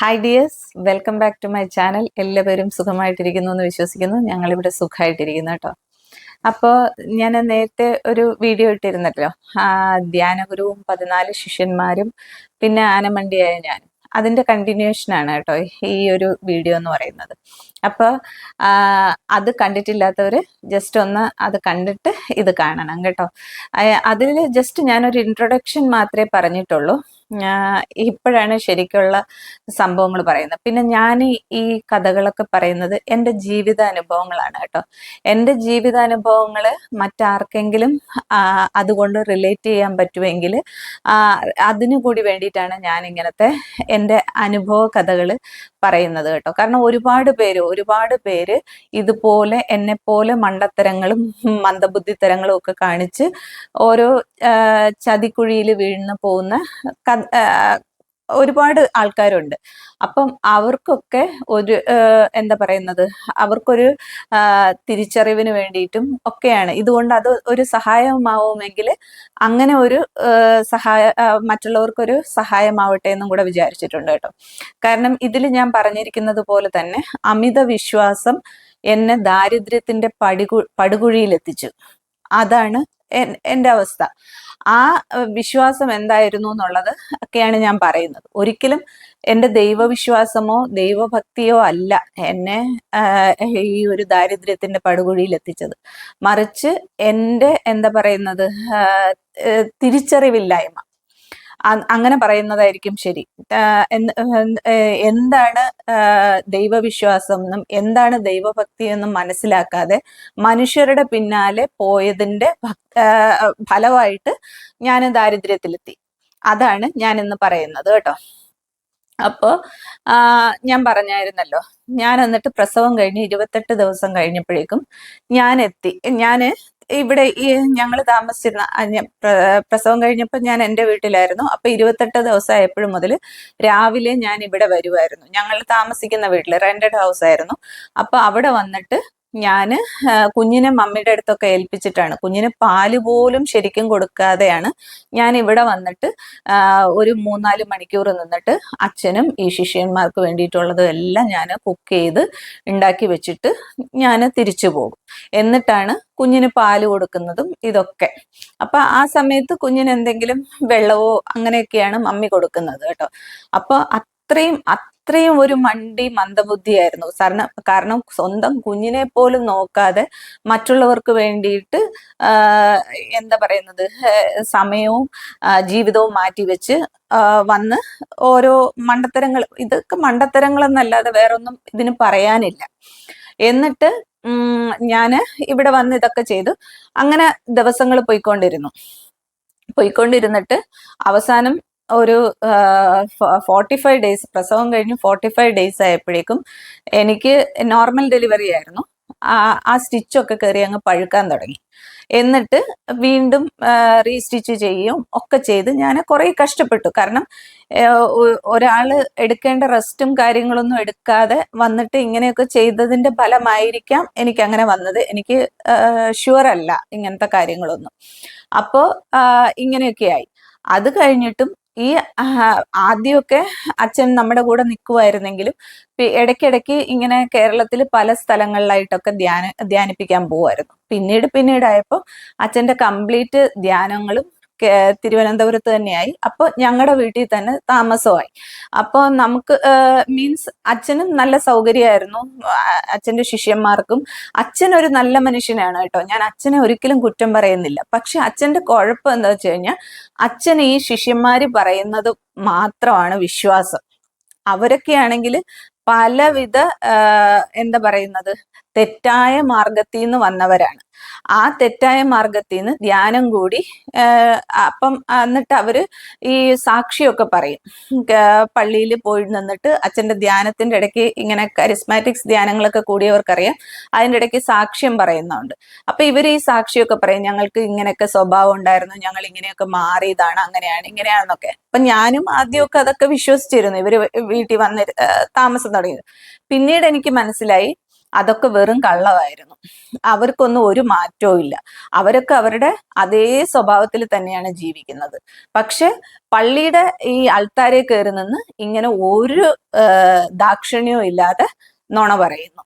Hi dears welcome back to my channel എല്ലാവരും സുഖമായിട്ടിരിക്കുന്നു എന്ന് വിശ്വസിക്കുന്നു. ഞങ്ങളിവിടെ സുഖമായിട്ടിരിക്കുന്നു കേട്ടോ. അപ്പോൾ ഞാൻ നേരത്തെ ഒരു വീഡിയോ ഇട്ടിരുന്നല്ലോ. ധ്യാനഗുരുവും പതിനാല് ശിഷ്യന്മാരും പിന്നെ ആനമണ്ടിയായ ഞാൻ അതിന്റെ കണ്ടിന്യൂഷൻ ആണ് കേട്ടോ ഈ ഒരു വീഡിയോ എന്ന് പറയുന്നത്. അപ്പോൾ അത് കണ്ടിട്ടില്ലാത്തവർ ജസ്റ്റ് ഒന്ന് അത് കണ്ടിട്ട് ഇത് കാണണം കേട്ടോ. അതിൽ ജസ്റ്റ് ഞാനൊരു ഇൻട്രൊഡക്ഷൻ മാത്രമേ പറഞ്ഞിട്ടുള്ളൂ. ഇപ്പോഴാണ് ശരിക്കുള്ള സംഭവങ്ങൾ പറയുന്നത്. പിന്നെ ഞാൻ ഈ കഥകളൊക്കെ പറയുന്നത് എന്റെ ജീവിതാനുഭവങ്ങളാണ് കേട്ടോ. എന്റെ ജീവിതാനുഭവങ്ങൾ മറ്റാർക്കെങ്കിലും അതുകൊണ്ട് റിലേറ്റ് ചെയ്യാൻ പറ്റുമെങ്കിൽ അതിനു കൂടി വേണ്ടിയിട്ടാണ് ഞാൻ ഇങ്ങനത്തെ എന്റെ അനുഭവ കഥകൾ പറയുന്നത് കേട്ടോ. കാരണം ഒരുപാട് പേര് ഒരുപാട് പേര് ഇതുപോലെ എന്നെ പോലെ മണ്ടത്തരങ്ങളും മന്ദബുദ്ധിത്തരങ്ങളും ഒക്കെ കാണിച്ച് ഓരോ ചതിക്കുഴിയിൽ വീഴുന്ന പോകുന്ന ഒരുപാട് ആൾക്കാരുണ്ട്. അപ്പം അവർക്കൊക്കെ ഒരു എന്താ പറയുന്നത്? അവർക്കൊരു തിരിച്ചറിവിന് വേണ്ടിയിട്ടും ഒക്കെയാണ്. ഇതുകൊണ്ട് അത് ഒരു സഹായമാവുമെങ്കിൽ അങ്ങനെ ഒരു സഹായ മറ്റുള്ളവർക്കൊരു സഹായമാവട്ടെ എന്നും കൂടെ വിചാരിച്ചിട്ടുണ്ട് കേട്ടോ. കാരണം ഇതിൽ ഞാൻ പറഞ്ഞിരിക്കുന്നത് പോലെ തന്നെ അമിത വിശ്വാസം എന്നെ ദാരിദ്ര്യത്തിന്റെ പടികു പടുകുഴിയിലെത്തിച്ചു. അതാണ് എന്റെ അവസ്ഥ. ആ വിശ്വാസം എന്തായിരുന്നു എന്നുള്ളത് ഒക്കെയാണ് ഞാൻ പറയുന്നത്. ഒരിക്കലും എന്റെ ദൈവവിശ്വാസമോ ദൈവഭക്തിയോ അല്ല എന്നെ ഈ ഒരു ദാരിദ്ര്യത്തിന്റെ പടുകുഴിയിൽ എത്തിച്ചത്. മറിച്ച് എന്റെ എന്താ പറയുന്നത് തിരിച്ചറിവില്ലായ്മ. അങ്ങനെ പറയുന്നതായിരിക്കും ശരി. എന്താണ് ദൈവവിശ്വാസം എന്നും എന്താണ് ദൈവഭക്തി എന്നും മനസ്സിലാക്കാതെ മനുഷ്യരുടെ പിന്നാലെ പോയതിന്റെ ഫലമായിട്ട് ഞാൻ ദാരിദ്ര്യത്തിലെത്തി. അതാണ് ഞാൻ ഇന്ന് പറയുന്നത് കേട്ടോ. അപ്പോൾ ഞാൻ പറഞ്ഞായിരുന്നല്ലോ. ഞാൻ എന്നിട്ട് പ്രസവം കഴിഞ്ഞ് ഇരുപത്തെട്ട് ദിവസം കഴിഞ്ഞപ്പോഴേക്കും ഞാൻ എത്തി. ഞാൻ ഇവിടെ ഈ ഞങ്ങൾ താമസിച്ചിരുന്ന പ്രസവം കഴിഞ്ഞപ്പോൾ ഞാൻ എന്റെ വീട്ടിലായിരുന്നു. അപ്പൊ ഇരുപത്തെട്ട് ദിവസമായപ്പോഴും മുതൽ രാവിലെ ഞാൻ ഇവിടെ വരുമായിരുന്നു ഞങ്ങൾ താമസിക്കുന്ന വീട്ടിൽ റെന്റഡ് ഹൗസ് ആയിരുന്നു. അപ്പൊ അവിടെ വന്നിട്ട് ഞാൻ കുഞ്ഞിനെ മമ്മിയുടെ അടുത്തൊക്കെ ഏൽപ്പിച്ചിട്ടാണ്. കുഞ്ഞിന് പാൽ പോലും ശരിക്കും കൊടുക്കാതെയാണ് ഞാൻ ഇവിടെ വന്നിട്ട് ഒരു മൂന്നാൽ മണിക്കൂർ നിന്നിട്ട് അച്ഛനും ഈ ശിഷ്യന്മാർക്ക് വേണ്ടിയിട്ടുള്ളതും എല്ലാം ഞാൻ കുക്ക് ചെയ്ത് ഉണ്ടാക്കി വെച്ചിട്ട് ഞാൻ തിരിച്ചു പോകും. എന്നിട്ടാണ് കുഞ്ഞിന് പാൽ കൊടുക്കുന്നതും ഇതൊക്കെ. അപ്പൊ ആ സമയത്ത് കുഞ്ഞിന് എന്തെങ്കിലും വെള്ളവോ അങ്ങനെയൊക്കെയാണ് മമ്മി കൊടുക്കുന്നത് കേട്ടോ. അപ്പൊ അത്രയും അത്രയും ഒരു മണ്ടി മന്ദബുദ്ധിയായിരുന്നു. കാരണം കാരണം സ്വന്തം കുഞ്ഞിനെ പോലും നോക്കാതെ മറ്റുള്ളവർക്ക് വേണ്ടിയിട്ട് എന്താ പറയുന്നത് സമയവും ജീവിതവും മാറ്റിവെച്ച് വന്ന് ഓരോ മണ്ടത്തരങ്ങൾ ഇതൊക്കെ മണ്ടത്തരങ്ങൾ എന്നല്ലാതെ വേറൊന്നും ഇതിന് പറയാനില്ല. എന്നിട്ട് ഞാൻ ഇവിടെ വന്ന് ഇതൊക്കെ ചെയ്തു. അങ്ങനെ ദിവസങ്ങൾ പോയിക്കൊണ്ടിരുന്നു. പോയിക്കൊണ്ടിരുന്നിട്ട് അവസാനം ഒരു ഫോർട്ടി ഫൈവ് ഡേയ്സ് പ്രസവം കഴിഞ്ഞ് ഫോർട്ടി ഫൈവ് ഡേയ്സ് ആയപ്പോഴേക്കും എനിക്ക് നോർമൽ ഡെലിവറി ആയിരുന്നു. ആ സ്റ്റിച്ചൊക്കെ കയറി അങ്ങ് പഴുക്കാൻ തുടങ്ങി. എന്നിട്ട് വീണ്ടും റീസ്റ്റിച്ച് ചെയ്യും ഒക്കെ ചെയ്ത് ഞാൻ കുറെ കഷ്ടപ്പെട്ടു. കാരണം ഒരാൾ എടുക്കേണ്ട റെസ്റ്റും കാര്യങ്ങളൊന്നും എടുക്കാതെ വന്നിട്ട് ഇങ്ങനെയൊക്കെ ചെയ്തതിന്റെ ഫലമായിരിക്കാം എനിക്ക് അങ്ങനെ വന്നത്. എനിക്ക് ഷുവർ അല്ല ഇങ്ങനത്തെ കാര്യങ്ങളൊന്നും. അപ്പോൾ ഇങ്ങനെയൊക്കെയായി അത് കഴിഞ്ഞിട്ടും ഈ ആദ്യമൊക്കെ അച്ഛൻ നമ്മുടെ കൂടെ നിൽക്കുമായിരുന്നെങ്കിലും ഇടയ്ക്കിടയ്ക്ക് ഇങ്ങനെ കേരളത്തിൽ പല സ്ഥലങ്ങളിലായിട്ടൊക്കെ ധ്യാന ധ്യാനിപ്പിക്കാൻ പോവായിരുന്നു. പിന്നീട് പിന്നീടായപ്പോൾ അച്ഛന്റെ കംപ്ലീറ്റ് ധ്യാനങ്ങളും തിരുവനന്തപുരത്ത് തന്നെയായി. അപ്പോൾ ഞങ്ങളുടെ വീട്ടിൽ തന്നെ താമസമായി. അപ്പോൾ നമുക്ക് മീൻസ് അച്ഛനും നല്ല സൗകര്യമായിരുന്നു. അച്ഛന്റെ ശിഷ്യന്മാർക്കും. അച്ഛൻ ഒരു നല്ല മനുഷ്യനാണ് കേട്ടോ. ഞാൻ അച്ഛനെ ഒരിക്കലും കുറ്റം പറയുന്നില്ല. പക്ഷെ അച്ഛന്റെ കുഴപ്പം എന്താ വെച്ച് കഴിഞ്ഞാൽ അച്ഛൻ ഈ ശിഷ്യന്മാര് പറയുന്നത് മാത്രമാണ് വിശ്വാസം. അവരൊക്കെയാണെങ്കിൽ പലവിധ എന്താ പറയുന്നത്? തെറ്റായ മാർഗത്തിൽ നിന്ന് വന്നവരാണ്. ആ തെറ്റായ മാർഗത്തിൽ നിന്ന് ധ്യാനം കൂടി അപ്പം എന്നിട്ട് അവർ ഈ സാക്ഷിയൊക്കെ പറയും. പള്ളിയിൽ പോയി നിന്നിട്ട് അച്ഛന്റെ ധ്യാനത്തിന്റെ ഇടയ്ക്ക് ഇങ്ങനെ കരിസ്മാറ്റിക്സ് ധ്യാനങ്ങളൊക്കെ കൂടിയവർക്കറിയാം. അതിന്റെ ഇടയ്ക്ക് സാക്ഷ്യം പറയുന്നുണ്ട്. അപ്പൊ ഇവർ ഈ സാക്ഷിയൊക്കെ പറയും ഞങ്ങൾക്ക് ഇങ്ങനെയൊക്കെ സ്വഭാവം ഉണ്ടായിരുന്നു ഞങ്ങൾ ഇങ്ങനെയൊക്കെ മാറിയതാണ് അങ്ങനെയാണ് ഇങ്ങനെയാണെന്നൊക്കെ. അപ്പൊ ഞാനും ആദ്യമൊക്കെ അതൊക്കെ വിശ്വസിച്ചിരുന്നു. ഇവർ വീട്ടിൽ വന്ന് താമസം തുടങ്ങിയത് പിന്നീട് എനിക്ക് മനസ്സിലായി അതൊക്കെ വെറും കള്ളമായിരുന്നു. അവർക്കൊന്നും ഒരു മാറ്റവും ഇല്ല. അവരൊക്കെ അവരുടെ അതേ സ്വഭാവത്തിൽ തന്നെയാണ് ജീവിക്കുന്നത്. പക്ഷെ പള്ളിയുടെ ഈ അൾത്താരെ കയറി നിന്ന് ഇങ്ങനെ ഒരു ദാക്ഷിണ്യവും ഇല്ലാതെ നുണ പറയുന്നു.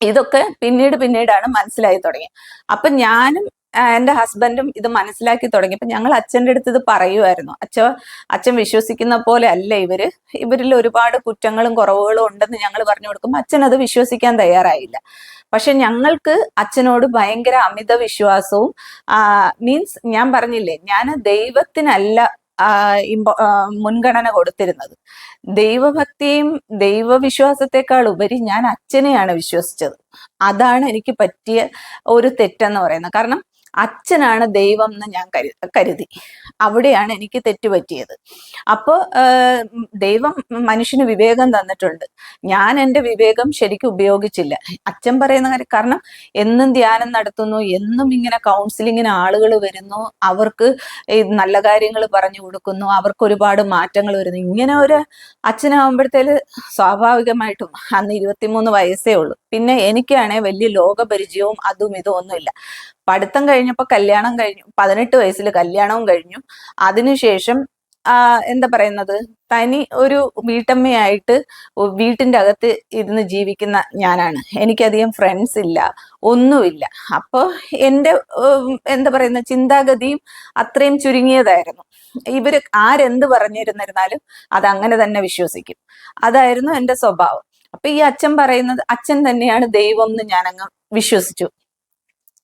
ഇതൊക്കെ പിന്നീട് പിന്നീടാണ് മനസ്സിലായി തുടങ്ങിയത്. അപ്പൊ ഞാനും എന്റെ ഹസ്ബൻഡും ഇത് മനസ്സിലാക്കി തുടങ്ങിയപ്പോൾ ഞങ്ങൾ അച്ഛന്റെ അടുത്ത് ഇത് പറയുമായിരുന്നു അച്ഛ അച്ഛൻ വിശ്വസിക്കുന്ന പോലെ അല്ല ഇവർ. ഇവരിൽ ഒരുപാട് കുറ്റങ്ങളും കുറവുകളും ഉണ്ടെന്ന് ഞങ്ങൾ പറഞ്ഞു കൊടുക്കുമ്പോൾ അച്ഛൻ അത് വിശ്വസിക്കാൻ തയ്യാറായില്ല. പക്ഷെ ഞങ്ങൾക്ക് അച്ഛനോട് ഭയങ്കര അമിത വിശ്വാസവും മീൻസ് ഞാൻ പറഞ്ഞില്ലേ ഞാൻ ദൈവത്തിനല്ല മുൻഗണന കൊടുത്തിരുന്നത്. ദൈവഭക്തിയും ദൈവവിശ്വാസത്തെക്കാൾ ഉപരി ഞാൻ അച്ഛനെയാണ് വിശ്വസിച്ചത്. അതാണ് എനിക്ക് പറ്റിയ ഒരു തെറ്റെന്ന് പറയുന്നത്. കാരണം അച്ഛനാണ് ദൈവം എന്ന് ഞാൻ കരുതി. അവിടെയാണ് എനിക്ക് തെറ്റുപറ്റിയത്. അപ്പോൾ ദൈവം മനുഷ്യന് വിവേകം തന്നിട്ടുണ്ട്. ഞാൻ എന്റെ വിവേകം ശരിക്കും ഉപയോഗിച്ചില്ല. അച്ഛൻ പറയുന്ന കാര്യം കാരണം എന്നും ധ്യാനം നടത്തുന്നു എന്നും ഇങ്ങനെ കൗൺസിലിങ്ങിന് ആളുകൾ വരുന്നു അവർക്ക് നല്ല കാര്യങ്ങൾ പറഞ്ഞു കൊടുക്കുന്നു അവർക്ക് ഒരുപാട് മാറ്റങ്ങൾ വരുന്നു. ഇങ്ങനെ ഒരു അച്ഛനാകുമ്പോഴത്തേൽ സ്വാഭാവികമായിട്ടും അന്ന് ഇരുപത്തിമൂന്ന് വയസ്സേ ഉള്ളൂ. പിന്നെ എനിക്കാണെ വലിയ ലോകപരിചയവും അതും ഇതും ഒന്നുമില്ല. പഠിത്തം കഴിഞ്ഞപ്പോൾ കല്യാണം കഴിഞ്ഞു. പതിനെട്ട് വയസ്സിൽ കല്യാണവും കഴിഞ്ഞു. അതിനുശേഷം എന്താ പറയുന്നത്? തനി ഒരു വീട്ടമ്മയായിട്ട് വീട്ടിന്റെ അകത്ത് ഇരുന്ന് ജീവിക്കുന്ന ഞാനാണ്. എനിക്കധികം ഫ്രണ്ട്സ് ഇല്ല. ഒന്നുമില്ല. അപ്പോൾ എന്റെ എന്താ പറയുന്ന ചിന്താഗതിയും അത്രയും ചുരുങ്ങിയതായിരുന്നു. ഇവർ ആരെന്ത് പറഞ്ഞിരുന്നിരുന്നാലും അത് അങ്ങനെ തന്നെ വിശ്വസിക്കും. അതായിരുന്നു എന്റെ സ്വഭാവം. അപ്പൊ ഈ അച്ഛൻ പറയുന്നത് അച്ഛൻ തന്നെയാണ് ദൈവം എന്ന് ഞാനങ്ങ് വിശ്വസിച്ചു.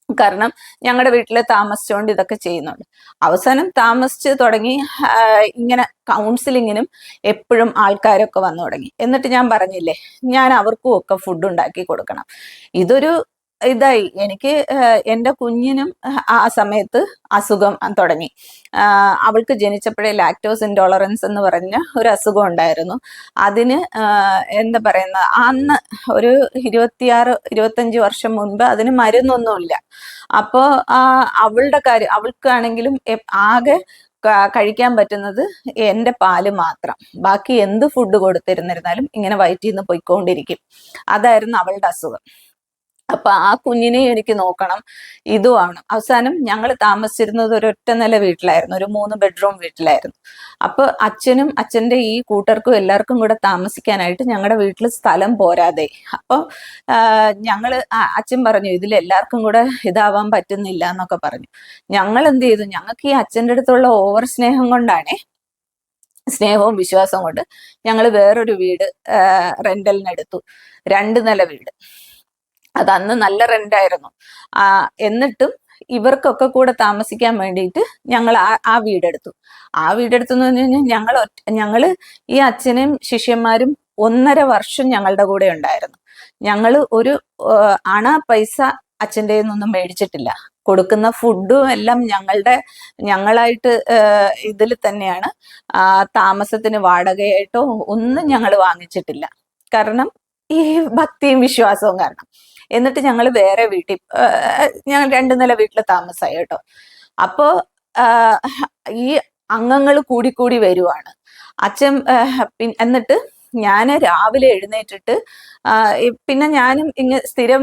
കാരണം ഞങ്ങളുടെ വീട്ടിൽ താമസിച്ചുകൊണ്ട് ഇതൊക്കെ ചെയ്യുന്നുണ്ട്. അവസാനം താമസിച്ച് തുടങ്ങി ഇങ്ങനെ കൗൺസിലിങ്ങിനും എപ്പോഴും ആൾക്കാരൊക്കെ വന്നു തുടങ്ങി. എന്നിട്ട് ഞാൻ പറഞ്ഞില്ലേ ഞാൻ അവർക്കും ഒക്കെ ഫുഡ് ഉണ്ടാക്കി കൊടുക്കണം. ഇതൊരു ഇതായി. എനിക്ക് എന്റെ കുഞ്ഞിനും ആ സമയത്ത് അസുഖം തുടങ്ങി. അവൾക്ക് ജനിച്ചപ്പോഴേ ലാക്ടോസ് ഇൻടോളറൻസ് എന്ന് പറഞ്ഞ ഒരു അസുഖം ഉണ്ടായിരുന്നു. അതിന് എന്താ പറയുന്ന അന്ന് ഒരു ഇരുപത്തിയാറ് ഇരുപത്തഞ്ച് വർഷം മുൻപ് അതിന് മരുന്നൊന്നുമില്ല. അപ്പോൾ അവളുടെ കാര്യം അവൾക്കാണെങ്കിലും ആകെ കഴിക്കാൻ പറ്റുന്നത് എന്റെ പാൽ മാത്രം. ബാക്കി എന്ത് ഫുഡ് കൊടുത്തിരുന്നിരുന്നാലും ഇങ്ങനെ വയറ്റിൽ നിന്ന് പോയിക്കൊണ്ടിരിക്കും. അതായിരുന്നു അവളുടെ അസുഖം. അപ്പൊ ആ കുഞ്ഞിനെ എനിക്ക് നോക്കണം. ഇതുമാണ്. അവസാനം ഞങ്ങൾ താമസിച്ചിരുന്നത് ഒരു ഒറ്റ നില വീട്ടിലായിരുന്നു. ഒരു മൂന്ന് ബെഡ്റൂം വീട്ടിലായിരുന്നു. അപ്പൊ അച്ഛനും അച്ഛന്റെ ഈ കൂട്ടർക്കും എല്ലാവർക്കും കൂടെ താമസിക്കാനായിട്ട് ഞങ്ങളുടെ വീട്ടിൽ സ്ഥലം പോരാതെ. അപ്പോൾ ഞങ്ങൾ അച്ഛൻ പറഞ്ഞു ഇതിൽ എല്ലാവർക്കും കൂടെ ഇതാവാൻ പറ്റുന്നില്ല എന്നൊക്കെ പറഞ്ഞു. ഞങ്ങൾ എന്ത് ചെയ്തു? ഞങ്ങൾക്ക് ഈ അച്ഛന്റെ അടുത്തുള്ള ഓവർ സ്നേഹം കൊണ്ടാണേ സ്നേഹവും വിശ്വാസവും കൊണ്ട് ഞങ്ങൾ വേറൊരു വീട് റെന്റലിനെടുത്തു രണ്ട് നില വീട്. അത് അന്ന് നല്ല റെന്റായിരുന്നു ആ എന്നിട്ടും ഇവർക്കൊക്കെ കൂടെ താമസിക്കാൻ വേണ്ടിയിട്ട് ഞങ്ങൾ ആ ആ വീടെടുത്തു. ആ വീടെടുത്തു എന്ന് പറഞ്ഞു കഴിഞ്ഞാൽ ഞങ്ങൾ ഞങ്ങൾ ഈ അച്ഛനും ശിഷ്യന്മാരും ഒന്നര വർഷം ഞങ്ങളുടെ കൂടെ ഉണ്ടായിരുന്നു. ഞങ്ങൾ ഒരു അണ പൈസ അച്ഛന്റെ നിന്നൊന്നും മേടിച്ചിട്ടില്ല. കൊടുക്കുന്ന ഫുഡും എല്ലാം ഞങ്ങളുടെ ഞങ്ങളായിട്ട് ഇതിൽ തന്നെയാണ്. താമസത്തിന് വാടകയായിട്ടോ ഒന്നും ഞങ്ങൾ വാങ്ങിച്ചിട്ടില്ല. കാരണം ഈ ഭക്തിയും വിശ്വാസവും കാരണം. എന്നിട്ട് ഞങ്ങൾ വേറെ വീട്ടിൽ ഞങ്ങൾ രണ്ടു നില വീട്ടിൽ താമസമായി കേട്ടോ. അപ്പോ ഈ അംഗങ്ങൾ കൂടിക്കൂടി വരുവാണ്. അച്ഛൻ എന്നിട്ട് ഞാൻ രാവിലെ എഴുന്നേറ്റിട്ട് പിന്നെ ഞാനും ഇങ്ങ് സ്ഥിരം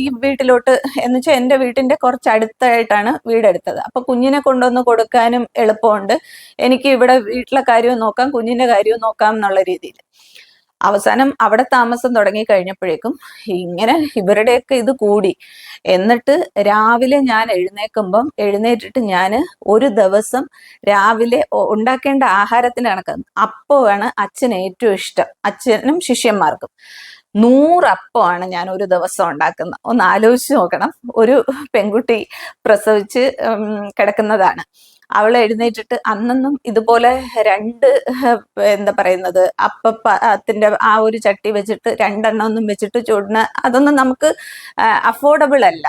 ഈ വീട്ടിലോട്ട് എന്ന് വെച്ചാൽ എന്റെ വീട്ടിന്റെ കുറച്ച് അടുത്തായിട്ടാണ് വീടെടുത്തത്. അപ്പൊ കുഞ്ഞിനെ കൊണ്ടുവന്ന് കൊടുക്കാനും എളുപ്പമുണ്ട്. എനിക്ക് ഇവിടെ വീട്ടിലെ കാര്യവും നോക്കാം കുഞ്ഞിന്റെ കാര്യവും നോക്കാം എന്നുള്ള രീതിയിൽ. അവസാനം അവിടെ താമസം തുടങ്ങി കഴിഞ്ഞപ്പോഴേക്കും ഇങ്ങനെ ഇവരുടെയൊക്കെ ഇത് കൂടി. എന്നിട്ട് രാവിലെ ഞാൻ എഴുന്നേക്കുമ്പം എഴുന്നേറ്റിട്ട് ഞാൻ ഒരു ദിവസം രാവിലെ ഉണ്ടാക്കേണ്ട ആഹാരത്തിന് കണക്ക്. അപ്പമാണ് അച്ഛന് ഏറ്റവും ഇഷ്ടം. അച്ഛനും ശിഷ്യന്മാർക്കും. നൂറപ്പമാണ് ഞാൻ ഒരു ദിവസം ഉണ്ടാക്കുന്നത്. ഒന്ന് ആലോചിച്ച് നോക്കണം. ഒരു പെൺകുട്ടി പ്രസവിച്ച് കിടക്കുന്നതാണ്. അവൾ എഴുന്നേറ്റിട്ട് അന്നൊന്നും ഇതുപോലെ രണ്ട് എന്താ പറയുന്നത് അപ്പത്തിന്റെ ആ ഒരു ചട്ടി വെച്ചിട്ട് രണ്ടെണ്ണം ഒന്നും വെച്ചിട്ട് ചൂടിന് അതൊന്നും നമുക്ക് അഫോർഡബിൾ അല്ല.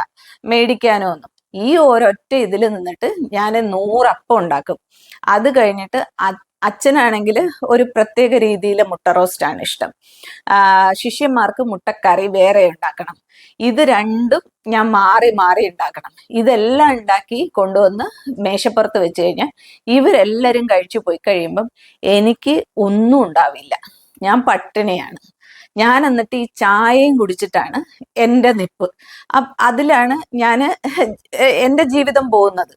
മേടിക്കാനോ ഒന്നും. ഈ ഒരൊറ്റ ഇതിൽ നിന്നിട്ട് ഞാൻ നൂറപ്പം ഉണ്ടാക്കും. അത് കഴിഞ്ഞിട്ട് അച്ഛനാണെങ്കിൽ ഒരു പ്രത്യേക രീതിയിൽ മുട്ട റോസ്റ്റ് ആണ് ഇഷ്ടം ശിഷ്യന്മാർക്ക് മുട്ടക്കറി വേറെ ഉണ്ടാക്കണം. ഇത് രണ്ടും ഞാൻ മാറി മാറി ഉണ്ടാക്കണം. ഇതെല്ലാം ഉണ്ടാക്കി കൊണ്ടുവന്ന് മേശപ്പുറത്ത് വെച്ച് കഴിഞ്ഞാൽ ഇവരെല്ലാവരും കഴിച്ചു പോയി കഴിയുമ്പം എനിക്ക് ഒന്നും ഉണ്ടാവില്ല. ഞാൻ പട്ടിണിയാണ്. ഞാൻ എന്നിട്ട് ഈ ചായയും കുടിച്ചിട്ടാണ് എന്റെ നിപ്പ്. അതിലാണ് ഞാൻ എന്റെ ജീവിതം പോകുന്നത്.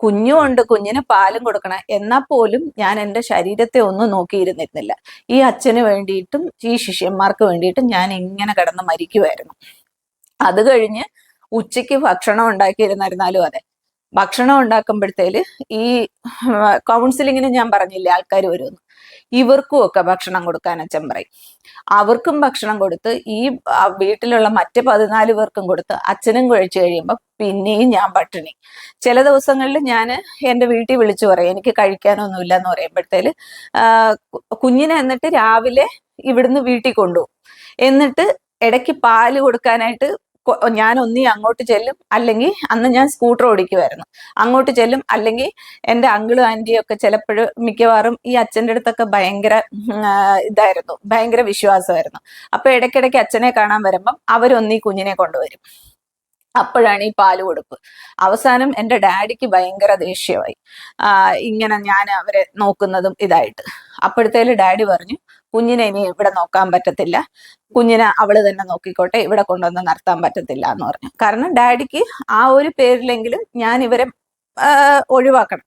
കുഞ്ഞുമുണ്ട് കുഞ്ഞിന് പാലും കൊടുക്കണം. എന്നാൽ പോലും ഞാൻ എന്റെ ശരീരത്തെ ഒന്നും നോക്കിയിരുന്നിരുന്നില്ല. ഈ അച്ഛന് വേണ്ടിയിട്ടും ഈ ശിഷ്യന്മാർക്ക് വേണ്ടിയിട്ടും ഞാൻ ഇങ്ങനെ കിടന്ന് മരിക്കുമായിരുന്നു അത് കഴിഞ്ഞ് ഉച്ചയ്ക്ക് ഭക്ഷണം ഉണ്ടാക്കിയിരുന്നിരുന്നാലും അതെ. ഭക്ഷണം ഉണ്ടാക്കുമ്പോഴത്തേൽ ഈ കൗൺസിലിങ്ങിന് ഞാൻ പറഞ്ഞില്ലേ ആൾക്കാർ വരുമെന്ന്. ഇവർക്കും ഒക്കെ ഭക്ഷണം കൊടുക്കാൻ അച്ഛൻ പറയും. അവർക്കും ഭക്ഷണം കൊടുത്ത് ഈ വീട്ടിലുള്ള മറ്റ് പതിനാല് പേർക്കും കൊടുത്ത് അച്ഛനും കഴിച്ചു കഴിയുമ്പോൾ പിന്നെയും ഞാൻ പട്ടിണി. ചില ദിവസങ്ങളിൽ ഞാൻ എന്റെ വീട്ടിൽ വിളിച്ചു പറയും എനിക്ക് കഴിക്കാനൊന്നുമില്ല എന്ന് പറയുമ്പോഴത്തേൽ കുഞ്ഞിനെ എന്നിട്ട് രാവിലെ ഇവിടുന്ന് വീട്ടിൽ കൊണ്ടുപോകും. എന്നിട്ട് ഇടയ്ക്ക് പാൽ കൊടുക്കാനായിട്ട് ഞാൻ ഒന്നി അങ്ങോട്ട് ചെല്ലും അല്ലെങ്കിൽ അന്ന് ഞാൻ സ്കൂട്ടർ ഓടിക്കുമായിരുന്നു അങ്ങോട്ട് ചെല്ലും അല്ലെങ്കിൽ എന്റെ അങ്കിളും ആന്റിയും ഒക്കെ ചിലപ്പോഴും മിക്കവാറും ഈ അച്ഛന്റെ അടുത്തൊക്കെ ഭയങ്കര ഇതായിരുന്നു ഭയങ്കര വിശ്വാസമായിരുന്നു. അപ്പൊ ഇടയ്ക്കിടയ്ക്ക് അച്ഛനെ കാണാൻ വരുമ്പം അവരൊന്നീ കുഞ്ഞിനെ കൊണ്ടുവരും. അപ്പോഴാണ് ഈ പാൽ കൊടുപ്പ്. അവസാനം എന്റെ ഡാഡിക്ക് ഭയങ്കര ദേഷ്യമായി. ഇങ്ങനെ ഞാൻ അവരെ നോക്കുന്നതും ഇതായിട്ട്. അപ്പോഴത്തേൽ ഡാഡി പറഞ്ഞു കുഞ്ഞിനെ ഇനി ഇവിടെ നോക്കാൻ പറ്റത്തില്ല. കുഞ്ഞിനെ അവൾ തന്നെ നോക്കിക്കോട്ടെ ഇവിടെ കൊണ്ടുവന്ന് നടത്താൻ പറ്റത്തില്ല എന്ന് പറഞ്ഞു. കാരണം ഡാഡിക്ക് ആ ഒരു പേരിലെങ്കിലും ഞാൻ ഇവരെ ഒഴിവാക്കണം.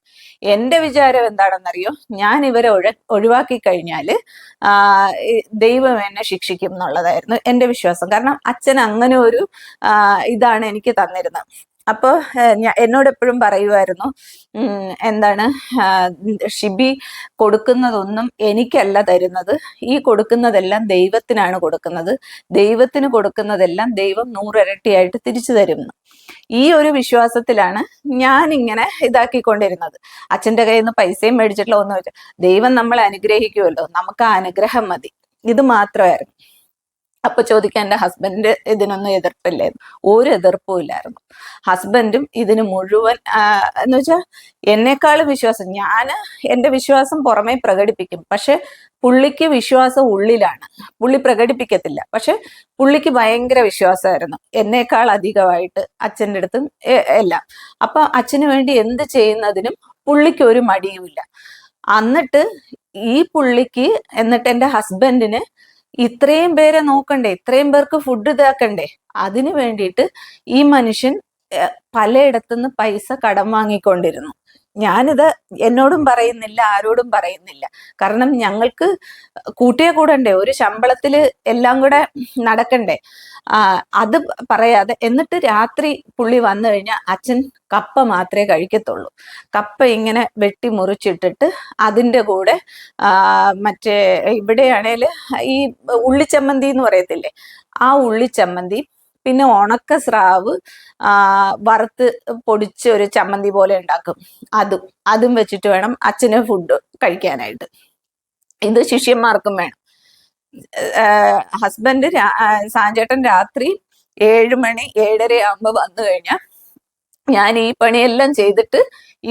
എന്റെ വിചാരം എന്താണെന്നറിയോ? ഞാൻ ഇവരെ ഒഴ ഒഴിവാക്കി കഴിഞ്ഞാൽ ആ, ദൈവം എന്നെ ശിക്ഷിക്കും എന്നുള്ളതായിരുന്നു എന്റെ വിശ്വാസം. കാരണം അച്ഛൻ അങ്ങനെ ഒരു ഇതാണ് എനിക്ക് തന്നിരുന്നത്. അപ്പോൾ എന്നോട് എപ്പോഴും പറയുമായിരുന്നു എന്താണ് ഷിബി കൊടുക്കുന്നതൊന്നും എനിക്കല്ല തരുന്നത്. ഈ കൊടുക്കുന്നതെല്ലാം ദൈവത്തിനാണ് കൊടുക്കുന്നത്. ദൈവത്തിന് കൊടുക്കുന്നതെല്ലാം ദൈവം നൂറിരട്ടിയായിട്ട് തിരിച്ചു തരുന്നു ഈ ഒരു വിശ്വാസത്തിലാണ് ഞാൻ ഇങ്ങനെ ഇതാക്കിക്കൊണ്ടിരുന്നത്. അച്ഛന്റെ കയ്യിൽ നിന്ന് പൈസയും മേടിച്ചിട്ടില്ല ഒന്നും ദൈവം നമ്മളെ അനുഗ്രഹിക്കുമല്ലോ നമുക്ക് ആ അനുഗ്രഹം മതി. ഇത് മാത്രമായിരുന്നു. അപ്പൊ ചോദിക്കാൻ എന്റെ ഹസ്ബൻഡ് ഇതിനൊന്നും എതിർപ്പില്ലായിരുന്നു. ഒരു എതിർപ്പും ഇല്ലായിരുന്നു. ഹസ്ബൻഡും ഇതിന് മുഴുവൻ എന്ന് വെച്ചാൽ എന്നെക്കാളും വിശ്വാസം ഞാൻ എന്റെ വിശ്വാസം പുറമേ പ്രകടിപ്പിക്കും. പക്ഷെ പുള്ളിക്ക് വിശ്വാസം ഉള്ളിലാണ്. പുള്ളി പ്രകടിപ്പിക്കത്തില്ല. പക്ഷെ പുള്ളിക്ക് ഭയങ്കര വിശ്വാസമായിരുന്നു. എന്നേക്കാൾ അധികമായിട്ട് അച്ഛന്റെ അടുത്തും എല്ലാം. അപ്പൊ അച്ഛന് വേണ്ടി എന്ത് ചെയ്യുന്നതിനും പുള്ളിക്ക് ഒരു മടിയുമില്ല. എന്നിട്ട് ഈ പുള്ളിക്ക് എന്നിട്ട് എന്റെ ഹസ്ബൻഡിന് ഇത്രയും പേരെ നോക്കണ്ടേ ഇത്രയും പേർക്ക് ഫുഡ് ഇതാക്കണ്ടേ? അതിനു വേണ്ടിയിട്ട് ഈ മനുഷ്യൻ പലയിടത്തുനിന്ന് പൈസ കടം വാങ്ങിക്കൊണ്ടിരുന്നു. ഞാനിത് എന്നോടും പറയുന്നില്ല ആരോടും പറയുന്നില്ല. കാരണം ഞങ്ങൾക്ക് കൂട്ടിയെ കൂടണ്ടേ ഒരു ശമ്പളത്തിൽ എല്ലാം കൂടെ നടക്കണ്ടേ. അത് പറയാതെ എന്നിട്ട് രാത്രി പുള്ളി വന്നു കഴിഞ്ഞാൽ അച്ഛൻ കപ്പ മാത്രമേ കഴിക്കത്തുള്ളൂ. കപ്പ ഇങ്ങനെ വെട്ടി മുറിച്ചിട്ടിട്ട് അതിന്റെ കൂടെ മറ്റേ ഇവിടെയാണേൽ ഈ ഉള്ളിച്ചമ്മന്തി എന്ന് പറയത്തില്ലേ? ആ ഉള്ളിച്ചമ്മന്തി പിന്നെ ഉണക്ക സ്രാവ് വറുത്ത് പൊടിച്ച് ഒരു ചമ്മന്തി പോലെ ഉണ്ടാക്കും. അതും അതും വെച്ചിട്ട് വേണം അച്ഛന് ഫുഡ് കഴിക്കാനായിട്ട്. ഇത് ശിഷ്യന്മാർക്കും വേണം. ഹസ്ബൻഡ് സാഞ്ചേട്ടൻ രാത്രി ഏഴ് മണി ഏഴര ആകുമ്പോൾ വന്നു കഴിഞ്ഞാൽ ഞാൻ ഈ പണിയെല്ലാം ചെയ്തിട്ട്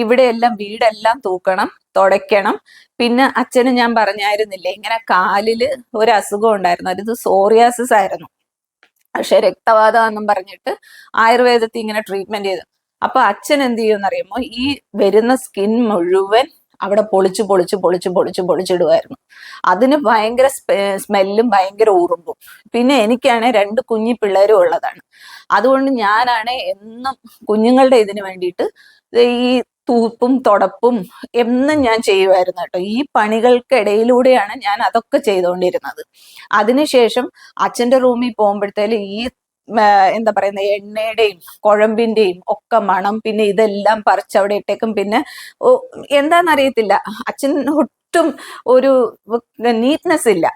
ഇവിടെ എല്ലാം വീടെല്ലാം തൂക്കണം തുടയ്ക്കണം. പിന്നെ അച്ഛന് ഞാൻ പറഞ്ഞായിരുന്നില്ലേ ഇങ്ങനെ കാലിൽ ഒരു അസുഖം ഉണ്ടായിരുന്നു. അത് സോറിയാസിസ് ആയിരുന്നു. പക്ഷെ രക്തവാതം എന്നും പറഞ്ഞിട്ട് ആയുർവേദത്തിൽ ഇങ്ങനെ ട്രീറ്റ്മെന്റ് ചെയ്തു. അപ്പൊ അച്ഛൻ എന്ത് ചെയ്യുമെന്ന് അറിയുമ്പോൾ ഈ വരുന്ന സ്കിൻ മുഴുവൻ അവിടെ പൊളിച്ച് പൊളിച്ച് പൊളിച്ച് പൊളിച്ച് പൊളിച്ചിടുമായിരുന്നു അതിന് ഭയങ്കര സ്മെല്ലും ഭയങ്കര ഉറുമ്പും. പിന്നെ എനിക്കാണെ രണ്ട് കുഞ്ഞി പിള്ളേരും ഉള്ളതാണ്. അതുകൊണ്ട് ഞാനാണ് എന്നും കുഞ്ഞുങ്ങളുടെ ഇതിന് വേണ്ടിയിട്ട് ഈ തൂപ്പും തുടപ്പും എന്നും ഞാൻ ചെയ്യുമായിരുന്നു കേട്ടോ. ഈ പണികൾക്കിടയിലൂടെയാണ് ഞാൻ അതൊക്കെ ചെയ്തുകൊണ്ടിരുന്നത് അതിനുശേഷം അച്ഛന്റെ റൂമിൽ പോകുമ്പോഴത്തേലും ഈ എന്താ പറയുന്ന എണ്ണയുടെയും കുഴമ്പിന്റെയും ഒക്കെ മണം പിന്നെ ഇതെല്ലാം പറിച്ച് അവിടെ ഇട്ടേക്കും. പിന്നെ ഓ, എന്താന്നറിയത്തില്ല. അച്ഛൻ ഒട്ടും ഒരു നീറ്റ്നെസ് ഇല്ല.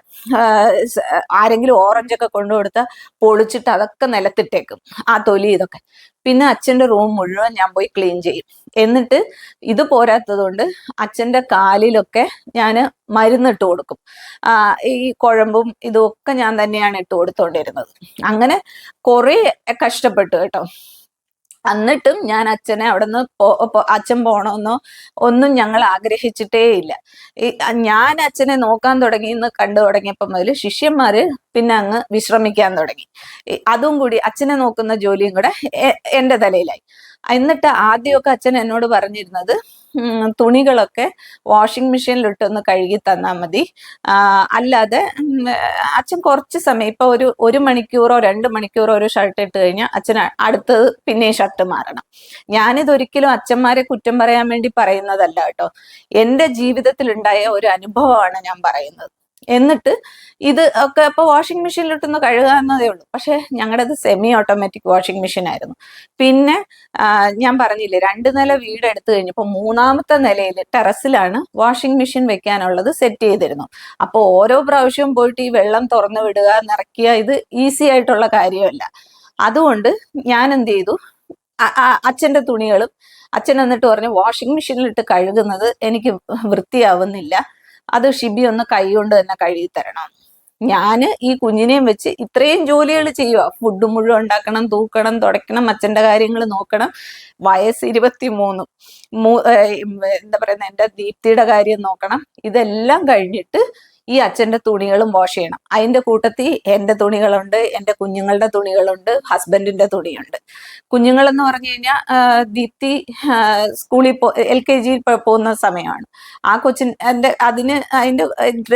ആരെങ്കിലും ഓറഞ്ച് ഒക്കെ കൊണ്ടുകൊടുത്ത പൊളിച്ചിട്ട് അതൊക്കെ നിലത്തിട്ടേക്കും. ആ തൊലി ഇതൊക്കെ. പിന്നെ അച്ഛന്റെ റൂം മുഴുവൻ ഞാൻ പോയി ക്ലീൻ ചെയ്യും. എന്നിട്ട് ഇത് പോരാത്തത് കൊണ്ട് അച്ഛന്റെ കാലിലൊക്കെ ഞാൻ മരുന്നിട്ട് കൊടുക്കും. ഈ കുഴമ്പും ഇതൊക്കെ ഞാൻ തന്നെയാണ് ഇട്ട് കൊടുത്തോണ്ടിരുന്നത്. അങ്ങനെ കുറേ കഷ്ടപ്പെട്ടു കേട്ടോ. എന്നിട്ടും ഞാൻ അച്ഛനെ അവിടുന്ന് അച്ഛൻ പോണമെന്നോ ഒന്നും ഞങ്ങൾ ആഗ്രഹിച്ചിട്ടേ ഇല്ല. ഞാൻ അച്ഛനെ നോക്കാൻ തുടങ്ങി എന്ന് കണ്ടു തുടങ്ങിയപ്പം മുതൽ ശിഷ്യന്മാര് പിന്നെ അങ്ങ് വിശ്രമിക്കാൻ തുടങ്ങി. അതും കൂടി അച്ഛനെ നോക്കുന്ന ജോലിയും കൂടെ എന്റെ തലയിലായി. എന്നിട്ട് ആദ്യമൊക്കെ അച്ഛൻ എന്നോട് പറഞ്ഞിരുന്നത് തുണികളൊക്കെ വാഷിംഗ് മെഷീനിലിട്ട് ഒന്ന് കഴുകി തന്നാൽ മതി. അല്ലാതെ അച്ഛൻ കുറച്ച് സമയം ഇപ്പൊ ഒരു ഒരു മണിക്കൂറോ രണ്ട് മണിക്കൂറോ ഒരു ഷർട്ട് ഇട്ട് കഴിഞ്ഞാൽ അച്ഛൻ അടുത്തത് പിന്നെയും ഷർട്ട് മാറണം. ഞാനിതൊരിക്കലും അച്ഛന്മാരെ കുറ്റം പറയാൻ വേണ്ടി പറയുന്നതല്ല കേട്ടോ. എന്റെ ജീവിതത്തിൽ ഉണ്ടായ ഒരു അനുഭവമാണ് ഞാൻ പറയുന്നത്. എന്നിട്ട് ഇത് ഒക്കെ ഇപ്പൊ വാഷിംഗ് മെഷീനിലിട്ടൊന്ന് കഴുകുക എന്നതേ ഉള്ളൂ. പക്ഷെ ഞങ്ങളുടേത് സെമി ഓട്ടോമാറ്റിക് വാഷിംഗ് മെഷീൻ ആയിരുന്നു. പിന്നെ ഞാൻ പറഞ്ഞില്ലേ രണ്ട് നില വീട് എടുത്തു കഴിഞ്ഞപ്പോൾ മൂന്നാമത്തെ നിലയിൽ ടെറസിലാണ് വാഷിംഗ് മെഷീൻ വെക്കാനുള്ളത് സെറ്റ് ചെയ്തിരുന്നു അപ്പോൾ ഓരോ പ്രാവശ്യവും പോയിട്ട് ഈ വെള്ളം തുറന്നു വിടുക നിറയ്ക്കുക ഇത് ഈസി ആയിട്ടുള്ള കാര്യമല്ല. അതുകൊണ്ട് ഞാൻ എന്ത് ചെയ്തു? അച്ഛന്റെ തുണികളും അച്ഛൻ എന്നിട്ട് പറഞ്ഞു വാഷിംഗ് മെഷീനിലിട്ട് കഴുകുന്നത് എനിക്ക് വൃത്തിയാവുന്നില്ല. അത് ഷിബി ഒന്ന് കൈ കൊണ്ട് തന്നെ കഴുകി തരണം. ഞാൻ ഈ കുഞ്ഞിനെയും വെച്ച് ഇത്രയും ജോലികൾ ചെയ്യുക ഫുഡ് മുഴുവൻ ഉണ്ടാക്കണം തൂക്കണം തുടയ്ക്കണം അച്ഛന്റെ കാര്യങ്ങൾ നോക്കണം. വയസ്സ് ഇരുപത്തി മൂന്നും മൂ- എന്താ പറയുന്ന എന്റെ ദീപ്തിയുടെ കാര്യം നോക്കണം. ഇതെല്ലാം കഴിഞ്ഞിട്ട് ഈ അച്ഛന്റെ തുണികളും വാഷ് ചെയ്യണം. അതിന്റെ കൂട്ടത്തിൽ എന്റെ തുണികളുണ്ട് എന്റെ കുഞ്ഞുങ്ങളുടെ തുണികളുണ്ട് ഹസ്ബൻഡിന്റെ തുണിയുണ്ട്. കുഞ്ഞുങ്ങളെന്ന് പറഞ്ഞു കഴിഞ്ഞാൽ ദീപ്തി സ്കൂളിൽ പോ എൽ കെ ജിയിൽ പോകുന്ന സമയമാണ്. ആ കൊച്ചിൻ എന്റെ അതിന് അതിന്റെ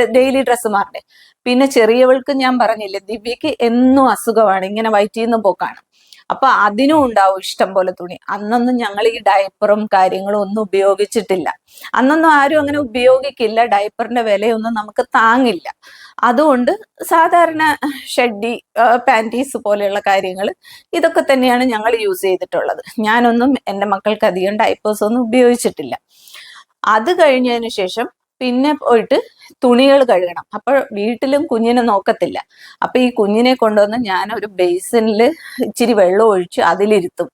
ഡെയിലി ഡ്രസ്സ് മാറണ്ടേ പിന്നെ ചെറിയവൾക്ക് ഞാൻ പറഞ്ഞില്ലേ ദിവ്യക്ക് എന്നും അസുഖമാണ് ഇങ്ങനെ വയറ്റിൽ നിന്ന് പോക്കാണ്. അപ്പൊ അതിനും ഉണ്ടാവും ഇഷ്ടം പോലെ തുണി. അന്നൊന്നും ഞങ്ങൾ ഈ ഡയപ്പറും കാര്യങ്ങളും ഒന്നും ഉപയോഗിച്ചിട്ടില്ല. അന്നൊന്നും ആരും അങ്ങനെ ഉപയോഗിക്കില്ല ഡയപ്പറിന്റെ വിലയൊന്നും നമുക്ക് താങ്ങില്ല. അതുകൊണ്ട് സാധാരണ ഷെഡി പാന്റീസ് പോലെയുള്ള കാര്യങ്ങൾ ഇതൊക്കെ തന്നെയാണ് ഞങ്ങൾ യൂസ് ചെയ്തിട്ടുള്ളത്. ഞാനൊന്നും എന്റെ മക്കൾക്ക് അധികം ഡയപ്പേഴ്സ് ഒന്നും ഉപയോഗിച്ചിട്ടില്ല. അത് കഴിഞ്ഞതിന് ശേഷം പിന്നെ പോയിട്ട് തുണികൾ കഴുകണം. അപ്പോൾ വീട്ടിലും കുഞ്ഞിനെ നോക്കത്തില്ല. അപ്പൊ ഈ കുഞ്ഞിനെ കൊണ്ടുവന്ന് ഞാൻ ഒരു ബേസിനിൽ ഇച്ചിരി വെള്ളം ഒഴിച്ച് അതിലിരുത്തും.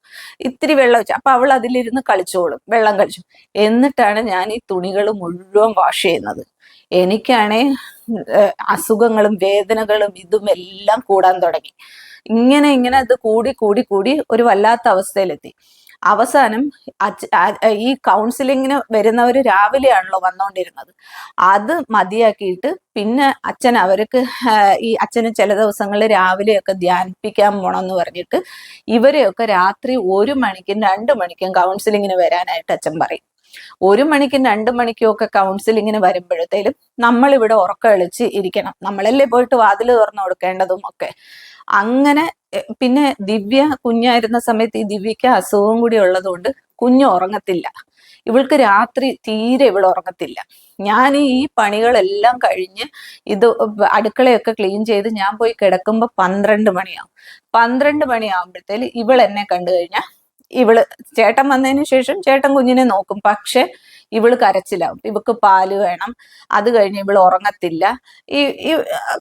ഇത്തിരി വെള്ളം ഒഴിച്ച് അപ്പൊ അവൾ അതിലിരുന്ന് കളിച്ചോളും. വെള്ളം കളിച്ചു. എന്നിട്ടാണ് ഞാൻ ഈ തുണികൾ മുഴുവൻ വാഷ് ചെയ്യുന്നത്. എനിക്കാണേ അസുഖങ്ങളും വേദനകളും ഇതും എല്ലാം കൂടാൻ തുടങ്ങി. ഇങ്ങനെ ഇങ്ങനെ അത് കൂടി കൂടി കൂടി ഒരു വല്ലാത്ത അവസ്ഥയിലെത്തി. അവസാനം ഈ കൗൺസിലിങ്ങിന് വരുന്നവർ രാവിലെയാണല്ലോ വന്നുകൊണ്ടിരുന്നത് അത് മതിയാക്കിയിട്ട് പിന്നെ അച്ഛൻ അവർക്ക് ഈ അച്ഛന് ചില ദിവസങ്ങളിൽ രാവിലെയൊക്കെ ധ്യാനിപ്പിക്കാൻ പോണമെന്ന് പറഞ്ഞിട്ട് ഇവരെയൊക്കെ രാത്രി ഒരു മണിക്കും രണ്ട് മണിക്കും കൗൺസിലിങ്ങിന് വരാനായിട്ട് അച്ഛൻ പറയും. ഒരു മണിക്കും രണ്ട് മണിക്കും ഒക്കെ കൗൺസിലിങ്ങിന് വരുമ്പോഴത്തേലും നമ്മൾ ഇവിടെ ഉറക്കളിച്ച് ഇരിക്കണം. നമ്മളല്ലേ പോയിട്ട് വാതിൽ തുറന്നു കൊടുക്കേണ്ടതും ഒക്കെ. അങ്ങനെ പിന്നെ ദിവ്യ കുഞ്ഞായിരുന്ന സമയത്ത് ഈ ദിവ്യക്ക് അസുഖം കൂടി ഉള്ളതുകൊണ്ട് കുഞ്ഞ് ഉറങ്ങത്തില്ല. ഇവൾക്ക് രാത്രി തീരെ ഇവൾ ഉറങ്ങത്തില്ല. ഞാൻ ഈ പണികളെല്ലാം കഴിഞ്ഞ് ഇത് അടുക്കളയൊക്കെ ക്ലീൻ ചെയ്ത് ഞാൻ പോയി കിടക്കുമ്പോൾ പന്ത്രണ്ട് മണിയാവും. പന്ത്രണ്ട് മണിയാവുമ്പോഴത്തേൽ ഇവൾ എന്നെ കണ്ടു കഴിഞ്ഞാൽ ഇവൾ ചേട്ടൻ വന്നതിന് ശേഷം ചേട്ടൻ കുഞ്ഞിനെ നോക്കും. പക്ഷെ ഇവൾ കരച്ചിലാവും ഇവക്ക് പാൽ വേണം. അത് കഴിഞ്ഞ് ഇവൾ ഉറങ്ങത്തില്ല. ഈ ഈ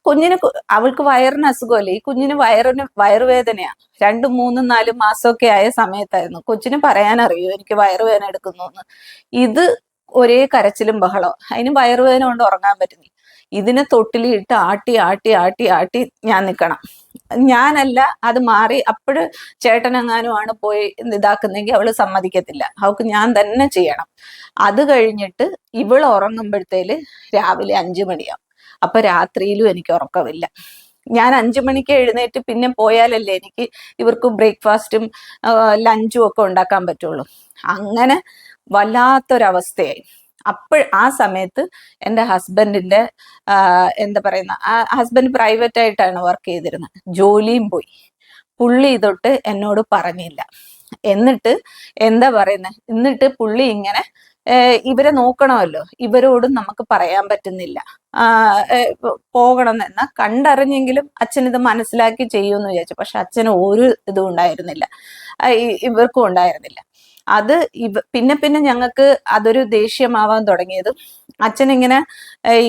കുഞ്ഞിന് അവൾക്ക് വയറിന് അസുഖമല്ലേ? ഈ കുഞ്ഞിന് വയറിന് വയറുവേദനയാ. രണ്ടും മൂന്നും നാലും മാസമൊക്കെ ആയ സമയത്തായിരുന്നു. കൊച്ചിന് അറിയൂ എനിക്ക് വയറുവേദന എടുക്കുന്നു എന്ന് ഇത് ഒരേ കരച്ചിലും ബഹളവും. അതിന് വയറുവേദന കൊണ്ട് ഉറങ്ങാൻ പറ്റുന്നില്ല. ഇതിനെ തൊട്ടിലിട്ട് ആട്ടി ആട്ടി ആട്ടി ആട്ടി ഞാൻ നിൽക്കണം ഞാനല്ല അത് മാറി അപ്പോഴ് ചേട്ടനെങ്ങാനുമാണ് പോയി ഇതാക്കുന്നെങ്കിൽ അവൾ സമ്മതിക്കത്തില്ല. അവൾക്ക് ഞാൻ തന്നെ ചെയ്യണം. അത് കഴിഞ്ഞിട്ട് ഇവൾ ഉറങ്ങുമ്പോഴത്തേൽ രാവിലെ അഞ്ചു മണിയാവും. അപ്പൊ രാത്രിയിലും എനിക്ക് ഉറക്കമില്ല. ഞാൻ അഞ്ചു മണിക്ക് എഴുന്നേറ്റ് പിന്നെ പോയാലല്ലേ എനിക്ക് ഇവർക്ക് ബ്രേക്ക്ഫാസ്റ്റും ലഞ്ചും ഒക്കെ ഉണ്ടാക്കാൻ പറ്റുള്ളൂ. അങ്ങനെ വല്ലാത്തൊരവസ്ഥയായി. അപ്പോൾ ആ സമയത്ത് എന്റെ ഹസ്ബൻഡിന്റെ എന്താ പറയുന്ന ഹസ്ബൻഡ് പ്രൈവറ്റ് ആയിട്ടാണ് വർക്ക് ചെയ്തിരുന്നത്. ജോലിയും പോയി. പുള്ളി ഇതൊട്ട് എന്നോട് പറഞ്ഞില്ല. എന്നിട്ട് എന്താ പറയുന്നത് എന്നിട്ട് പുള്ളി ഇങ്ങനെ ഇവരെ നോക്കണമല്ലോ. ഇവരോടും നമുക്ക് പറയാൻ പറ്റുന്നില്ല. ആ പോകണം എന്നാ കണ്ടറിഞ്ഞെങ്കിലും അച്ഛൻ ഇത് മനസ്സിലാക്കി ചെയ്യുമെന്ന് വിചാരിച്ചു. പക്ഷെ അച്ഛന് ഒരു ഇതും ഉണ്ടായിരുന്നില്ല. ഇവർക്കും ഉണ്ടായിരുന്നില്ല. അത് ഇവ പിന്നെ പിന്നെ ഞങ്ങൾക്ക് അതൊരു ദേഷ്യമാവാൻ തുടങ്ങിയത്. അച്ഛൻ ഇങ്ങനെ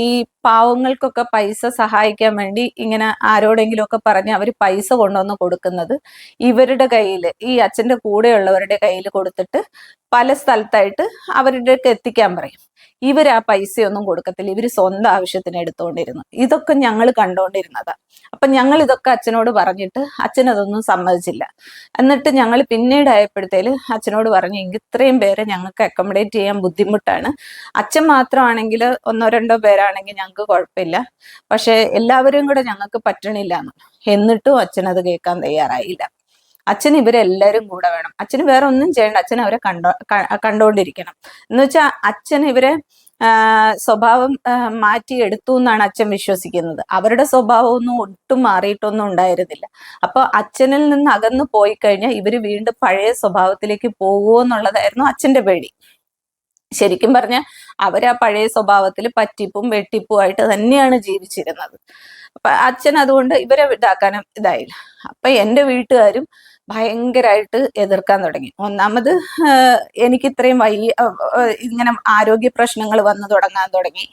ഈ പാവങ്ങൾക്കൊക്കെ പൈസ സഹായിക്കാൻ വേണ്ടി ഇങ്ങനെ ആരോടെങ്കിലും ഒക്കെ പറഞ്ഞ് അവർ പൈസ കൊണ്ടുവന്ന് കൊടുക്കുന്നത് ഇവരുടെ കയ്യിൽ ഈ അച്ഛന്റെ കൂടെയുള്ളവരുടെ കയ്യിൽ കൊടുത്തിട്ട് പല സ്ഥലത്തായിട്ട് അവരുടെ എത്തിക്കാൻ പറയും. ഇവർ ആ പൈസയൊന്നും കൊടുക്കത്തില്ല. ഇവർ സ്വന്തം ആവശ്യത്തിന് എടുത്തുകൊണ്ടിരുന്നു ഇതൊക്കെ ഞങ്ങൾ കണ്ടുകൊണ്ടിരുന്നതാ അപ്പൊ ഞങ്ങൾ ഇതൊക്കെ അച്ഛനോട് പറഞ്ഞിട്ട് അച്ഛൻ അതൊന്നും സമ്മതിച്ചില്ല. എന്നിട്ട് ഞങ്ങൾ പിന്നീട് ആയപ്പോഴത്തേൽ അച്ഛനോട് പറഞ്ഞു "എങ്കിൽ ഇത്രയും പേരെ ഞങ്ങൾക്ക് അക്കോമഡേറ്റ് ചെയ്യാൻ ബുദ്ധിമുട്ടാണ്. അച്ഛൻ മാത്രമാണെങ്കിൽ ഒന്നോ രണ്ടോ പേരാണെങ്കിൽ ഞങ്ങൾക്ക് കുഴപ്പമില്ല. പക്ഷെ എല്ലാവരും കൂടെ ഞങ്ങൾക്ക് പറ്റണില്ല എന്ന്. എന്നിട്ടും അച്ഛൻ അത് കേൾക്കാൻ തയ്യാറായില്ല. അച്ഛൻ ഇവരെല്ലാരും കൂടെ വേണം. അച്ഛന് വേറെ ഒന്നും ചെയ്യേണ്ട. അച്ഛൻ അവരെ കണ്ടോ കണ്ടോണ്ടിരിക്കണം. എന്ന് വെച്ചാൽ അച്ഛൻ ഇവരെ സ്വഭാവം മാറ്റി മാറ്റിയെടുത്തു എന്നാണ് അച്ഛൻ വിശ്വസിക്കുന്നത്. അവരുടെ സ്വഭാവം ഒന്നും ഒട്ടും മാറിയിട്ടൊന്നും ഉണ്ടായിരുന്നില്ല. അപ്പൊ അച്ഛനിൽ നിന്ന് അകന്നു പോയി കഴിഞ്ഞാൽ ഇവർ വീണ്ടും പഴയ സ്വഭാവത്തിലേക്ക് പോകുമോ എന്നുള്ളതായിരുന്നു അച്ഛന്റെ പേടി. ശരിക്കും പറഞ്ഞാൽ അവർ ആ പഴയ സ്വഭാവത്തിൽ പറ്റിപ്പും വെട്ടിപ്പും ആയിട്ട് തന്നെയാണ് ജീവിച്ചിരുന്നത്. അപ്പൊ അച്ഛൻ അതുകൊണ്ട് ഇവരെ ഇതാക്കാനും ഇതായില്ല. അപ്പൊ എന്റെ വീട്ടുകാരും ഭയങ്കരമായിട്ട് എതിർക്കാൻ തുടങ്ങി. ഒന്നാമത് എനിക്ക് ഇത്രയും വലിയ ഇങ്ങനെ ആരോഗ്യ പ്രശ്നങ്ങൾ വന്നു തുടങ്ങാൻ തുടങ്ങി.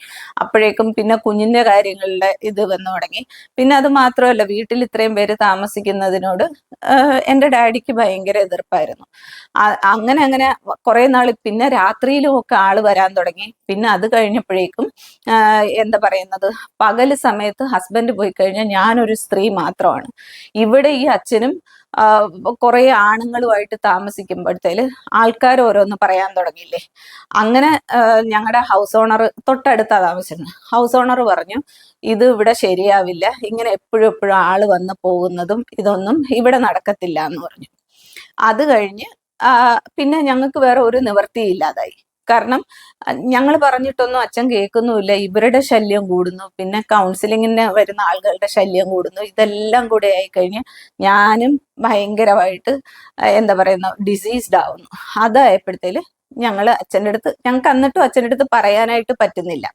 അപ്പോഴേക്കും പിന്നെ കുഞ്ഞിന്റെ കാര്യങ്ങളുടെ ഇത് വന്നു തുടങ്ങി. പിന്നെ അത് മാത്രമല്ല വീട്ടിൽ ഇത്രയും പേര് താമസിക്കുന്നതിനോട് എന്റെ ഡാഡിക്ക് ഭയങ്കര എതിർപ്പായിരുന്നു. അങ്ങനെ അങ്ങനെ കുറെ നാൾ പിന്നെ രാത്രിയിലും ഒക്കെ ആൾ വരാൻ തുടങ്ങി. പിന്നെ അത് കഴിഞ്ഞപ്പോഴേക്കും എന്താ പറയുന്നത് പകൽ സമയത്ത് ഹസ്ബൻഡ് പോയി കഴിഞ്ഞാൽ ഞാനൊരു സ്ത്രീ മാത്രമാണ്. ഇവിടെ ഈ അച്ഛനും കുറെ ആണുങ്ങളുമായിട്ട് താമസിക്കുമ്പോഴത്തേൽ ആൾക്കാർ ഓരോന്ന് പറയാൻ തുടങ്ങിയില്ലേ? അങ്ങനെ ഞങ്ങളുടെ ഹൗസ് ഓണർ തൊട്ടടുത്താ താമസിച്ചിരുന്നു. ഹൗസ് ഓണർ പറഞ്ഞു ഇത് ഇവിടെ ശരിയാവില്ല. ഇങ്ങനെ എപ്പോഴും എപ്പോഴും ആൾ വന്ന് പോകുന്നതും ഇതൊന്നും ഇവിടെ നടക്കത്തില്ല എന്ന് പറഞ്ഞു. അത് കഴിഞ്ഞ് പിന്നെ ഞങ്ങൾക്ക് വേറെ ഒരു നിവൃത്തിയില്ലാതായി കാരണം ഞങ്ങൾ പറഞ്ഞിട്ടൊന്നും അച്ഛൻ കേൾക്കുന്നുമില്ല. ഇവരുടെ ശല്യം കൂടുന്നു. പിന്നെ കൗൺസിലിങ്ങിന് വരുന്ന ആളുകളുടെ ശല്യം കൂടുന്നു. ഇതെല്ലാം കൂടെ ആയി കഴിഞ്ഞ് ഞാനും ഭയങ്കരമായിട്ട് എന്താ പറയുന്ന ഡിസീസ്ഡ് ആവുന്നു. അതായപ്പോഴത്തേൽ ഞങ്ങൾ അച്ഛന്റെ അടുത്ത് ഞങ്ങൾക്ക് എന്നിട്ടും അച്ഛന്റെ അടുത്ത് പറയാനായിട്ട് പറ്റുന്നില്ല.